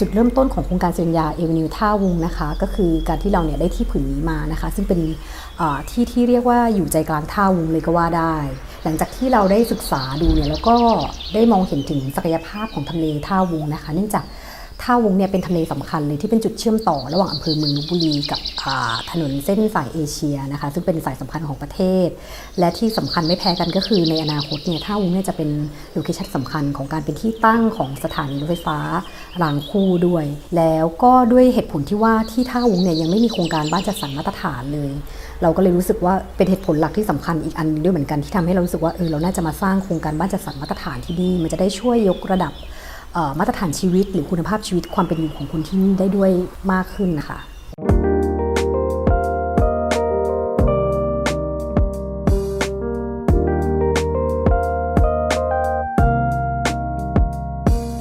จุดเริ่มต้นของโครงการเซนยาเอเวนิวท่าวุงนะคะ ก็คือการที่เราเนี่ยได้ที่ผืนนี้มานะคะ ซึ่งเป็นที่ที่เรียกว่าอยู่ใจกลางท่าวุงเลยก็ว่าได้ หลังจากที่เราได้ศึกษาดูเนี่ยแล้วก็ได้มองเห็นถึงศักยภาพของทำเลท่าวุงนะคะ เนื่องจาก ท่าวงเนี่ยเป็นทำเลสำคัญเลยที่เป็นจุดเชื่อมต่อระหว่างอำเภอเมืองลพบุรี กับถนนเส้นสายเอเชียนะคะ ซึ่งเป็นสายสำคัญของประเทศ และที่สำคัญไม่แพ้กันก็คือในอนาคตเนี่ยท่าวงเนี่ยจะเป็นโลเคชั่นสำคัญของการเป็นที่ตั้งของสถานีรถไฟฟ้ารางคู่ด้วย แล้วก็ด้วยเหตุผลที่ว่าที่ท่าวงเนี่ยยังไม่มีโครงการบ้านจัดสรรมาตรฐานเลย เราก็เลยรู้สึกว่าเป็นเหตุผลหลักที่สำคัญอีกอันด้วยเหมือนกันที่ทำให้เรารู้สึกว่าเออเราน่าจะมาสร้างโครงการบ้านจัดสรรมาตรฐานที่นี่มันจะได้ช่วยยกระดับ มาตรฐานชีวิตหรือคุณภาพชีวิตความเป็นอยู่ของคนที่นี่ได้ด้วยมากขึ้นนะคะ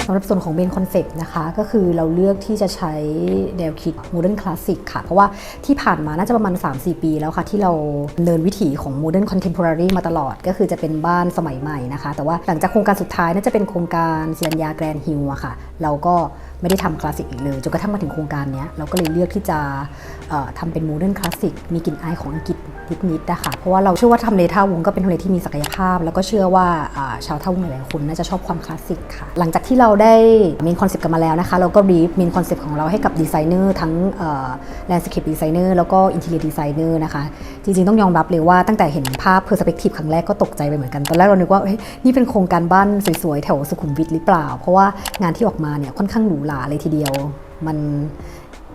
สำหรับส่วนของเบนคอนเซปต์นะคะ ก็คือเราเลือกที่จะใช้แนวคิดโมเดิร์นคลาสสิกค่ะ เพราะว่าที่ผ่านมาน่าจะประมาณ 3-4 ปีแล้วค่ะ ที่เราเนินวิถีของโมเดิร์นคอนเทมพอรารีมาตลอด ก็คือจะเป็นบ้านสมัยใหม่นะคะ แต่ว่าหลังจากโครงการสุดท้ายน่าจะเป็นโครงการเซียนยาแกรนฮิลอะค่ะ เราก็ไม่ได้ทำคลาสสิกอีกเลยจนกระทั่งมาถึงโครงการนี้เราก็เลยเลือกที่จะทำเป็นโมเดิร์นคลาสสิกมีกลิ่นอายของอังกฤษนิดๆนะคะเพราะว่าเราเชื่อว่าทำเลท่าวงก็เป็นทำเลที่มีศักยภาพ แล้วก็เชื่อว่าชาวท่าวงหลายๆคนน่าจะชอบความคลาสสิกค่ะ หลังจากที่เราได้เมนคอนเซปต์กันมาแล้วนะคะเราก็บีฟเมนคอนเซปต์ของเราให้กับดีไซเนอร์ทั้งแลนด์สเคปดีไซเนอร์แล้วก็อินเท i รียดีไซเนอร์นะคะ จริงๆ ต้องยอมรับเลยว่าตั้งแต่เห็นภาพเพอร์สเปกทีฟครั้งแรกก็ตกใจไปเหมือนกัน ตอนแรกเรานึกว่าเฮ้ยนี่เป็นโครงการบ้านสวยๆแถวสุขุมวิทหรือเปล่า เพราะว่างานที่ออกมาเนี่ยค่อนข้างหรูหราเลยทีเดียว มัน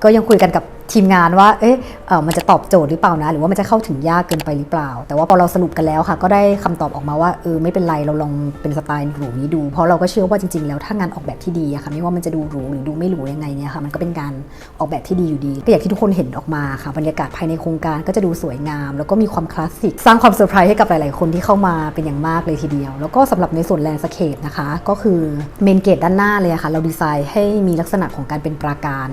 ก็ยังคุยกันกับ ทีมงานว่าเอ๊ะเออมันจะตอบโจทย์หรือเปล่านะ หรือว่ามันจะเข้าถึงยากเกินไปหรือเปล่า แต่ว่าพอเราสรุปกันแล้วค่ะ ก็ได้คำตอบออกมาว่าเออไม่เป็นไรเราลองเป็นสไตล์หรูนี้ดู เพราะเราก็เชื่อว่าจริงๆ แล้วถ้างานออกแบบที่ดีอะค่ะไม่ว่ามันจะดูหรูหรือดูไม่หรูยังไงเนี่ยค่ะมันก็เป็นการออกแบบที่ดีอยู่ดีก็อย่างที่ทุกคนเห็นออกมาค่ะบรรยากาศภายในโครงการก็จะดูสวยงาม แล้วก็มีความคลาสสิกสร้างความเซอร์ไพรส์ให้กับหลายๆคนที่เข้ามาเป็นอย่างมากเลยทีเดียว แล้วก็สำหรับในส่วนแลนด์สเคปนะคะก็คือเมนเกตด้านหน้าเลยอะค่ะเราดีไซน์ให้มีลักษณะของการเป็นปราการ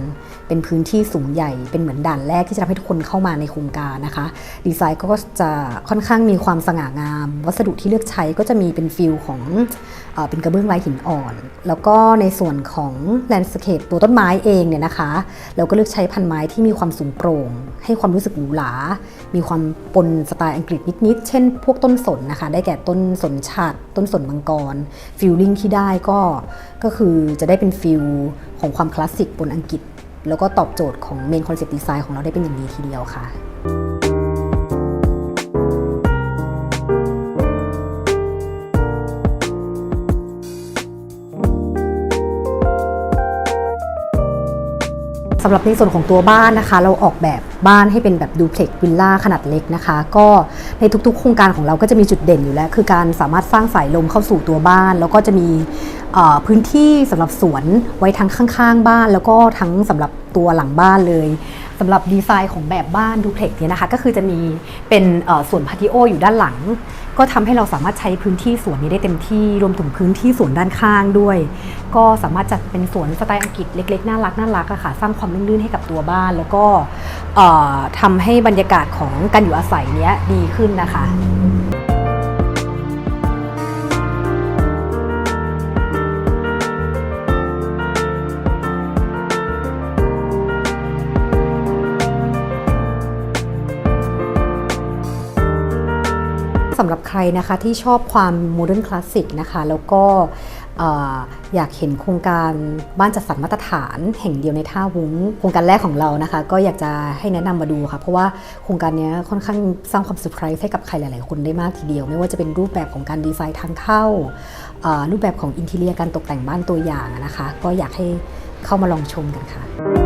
เป็นพื้นที่สูงใหญ่เป็นเหมือนด่านแรกที่จะทำให้ทุกคนเข้ามาในโครงการนะคะ ดีไซน์ก็จะค่อนข้างมีความสง่างาม วัสดุที่เลือกใช้ก็จะมีเป็นฟิลของเป็นกระเบื้องลายหินอ่อน แล้วก็ในส่วนของแลนด์สเคปตัวต้นไม้เองเนี่ยนะคะ เราก็เลือกใช้พันไม้ที่มีความสูงโปร่ง ให้ความรู้สึกหรูหรา มีความปนสไตล์อังกฤษนิดๆ เช่นพวกต้นสนนะคะ ได้แก่ต้นสนฉัดต้นสนมังกร ฟิลลิ่งที่ได้ก็ ก็คือจะได้เป็นฟิลของความคลาสสิกบนอังกฤษ แล้วก็ตอบโจทย์ของเมนคอนเซปต์ดีไซน์ของเราได้เป็นอย่างดีทีเดียวค่ะสำหรับในส่วนของตัวบ้านนะคะ เราออกแบบบ้านให้เป็นแบบดูเพล็กวิลล่าขนาดเล็กนะคะ ก็ในทุกๆ โครงการของเราก็จะมีจุดเด่นอยู่แล้ว คือการสามารถสร้างสายลมเข้าสู่ตัวบ้าน แล้วก็จะมี พื้นที่สำหรับสวนไว้ทั้งข้างๆ บ้าน แล้วก็ทั้งสำหรับตัวหลังบ้านเลยสำหรับดีไซน์ของแบบบ้านดูเพล็กเนี่ยนะคะ ก็คือจะมีเป็นส่วนพาติโออยู่ด้านหลัง ก็ทำให้เราสามารถใช้พื้นที่สวนนี้ได้เต็มที่รวมถึงพื้นที่สวนด้านข้างด้วย ก็สามารถจัดเป็นสวนสไตล์อังกฤษเล็กๆ น่ารักน่ารักอะค่ะสร้างความลื่นๆให้กับตัวบ้าน แล้วก็เอ่อทำให้บรรยากาศของการอยู่อาศัยเนี้ยดีขึ้นนะคะ สำหรับใครนะคะที่ชอบความโมเดิร์นคลาสสิกนะคะ แล้วก็เอ่อยากเห็นโครงการบ้านจัดสรรมาตรฐานแห่งเดียวในท่าวุ้งโครงการแรกของเรานะคะ ก็อยากจะให้แนะนำมาดูค่ะ เพราะว่าโครงการนี้ค่อนข้างสร้างความเซอร์ไพรส์ให้กับใครหลาย ๆ คนได้มากทีเดียว ไม่ว่าจะเป็นรูปแบบของการดีไซน์ทางเข้า รูปแบบของอินทีเรียการตกแต่งบ้านตัวอย่างนะคะ ก็อยากให้เข้ามาลองชมกันค่ะ